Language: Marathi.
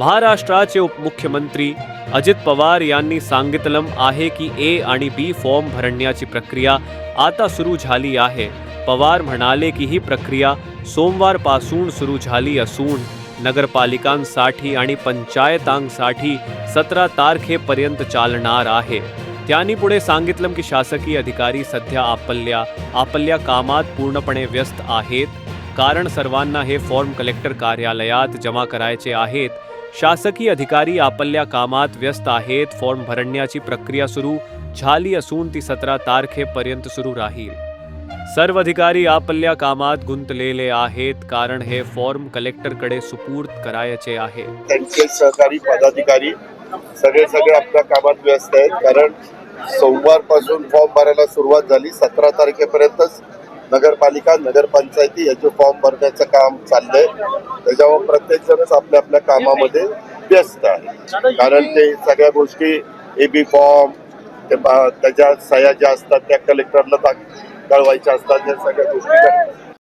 महाराष्ट्राचे उपमुख्यमंत्री अजित पवार यांनी सांगितलं आहे की ए आणि बी फॉर्म भरण्याची प्रक्रिया आता सुरू झाली आहे. पवार म्हणाले की ही प्रक्रिया सोमवारपासून सुरू झाली असून नगरपालिकांसाठी आणि पंचायतांसाठी सतरा तारखेपर्यंत चालणार आहे. त्यांनी पुढे सांगितलं की शासकीय अधिकारी सध्या आपल्या आपल्या कामात पूर्णपणे व्यस्त आहेत. कारण सर्वांना हे फॉर्म कलेक्टर कार्यालयात जमा करायचे आहेत. शासकीय अधिकारी आपल्या कामात व्यस्त आहेत. फॉर्म भरण्याची प्रक्रिया सुरू. झाली असून ती सतरा तारखेपर्यंत सुरू राहील. सर्व अधिकारी आपल्या कामात गुंतलेले आहेत. कारण हे फॉर्म कलेक्टरकडे सुपूर्द करायचे आहे. त्यांचे सहकारी पदाधिकारी सगळे सगळे आपल्या कामात व्यस्त आहेत. कारण सोमवारपासून फॉर्म भरायला सुरुवात झाली. सतरा तारखेपर्यंतच नगरपालिका नगरपंचायती याचे फॉर्म भरण्याचं काम चाललंय त्याच्यावर प्रत्येक जणच आपल्या आपल्या कामामध्ये व्यस्त आहे. कारण ते सगळ्या गोष्टी एबी फॉर्म ते त्याच्या सह्या ज्या असतात त्या कलेक्टरला दाख- कळवायच्या असतात या सगळ्या गोष्टी